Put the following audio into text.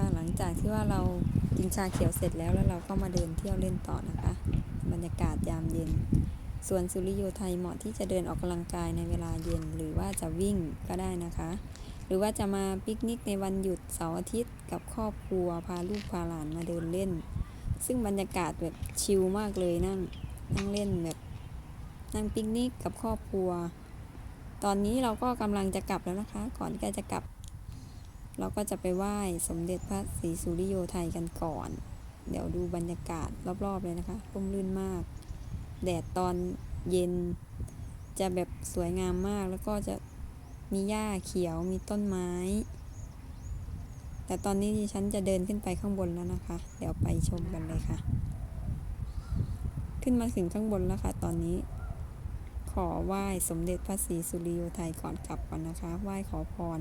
ะหลังจากที่ว่าเรากินชาเขียวเสร็จแล้วแล้วเราก็มาเดินเที่ยวเล่นต่อนะคะ บรรยากาศยามเย็นสวนสุริโยไทยเหมาะที่จะเดินออกกำลังกายในเวลาเย็น หรือว่าจะวิ่งก็ได้นะคะ หรือว่าจะมาปิกนิกในวันหยุดเสาร์อาทิตย์กับครอบครัวพาลูกพาหลานมาเดินเล่น ซึ่งบรรยากาศแบบชิลมากเลยนั่งนั่งเล่นแบบนั่งปิกนิกกับครอบครัว ตอนนี้เราก็กำลังจะกลับแล้วนะคะ ก่อนที่จะกลับ เราก็จะไปไหว้สมเด็จพระศรีสุริโยไทยกันก่อน เดี๋ยวดูบรรยากาศรอบๆเลยนะคะร่มรื่นมาก แดดตอนเย็นจะแบบสวยงามมากแล้วก็จะมีหญ้าเขียวมีต้นไม้ แต่ตอนนี้ดิฉันจะเดินขึ้นไปข้างบนแล้วนะคะ เดี๋ยวไปชมกันเลยค่ะ ขึ้นมาถึงข้างบนแล้วค่ะ ตอนนี้ ขอไหว้สมเด็จพระศรีสุริโยไทยก่อนกลับก่อนนะคะ ไหว้ขอพร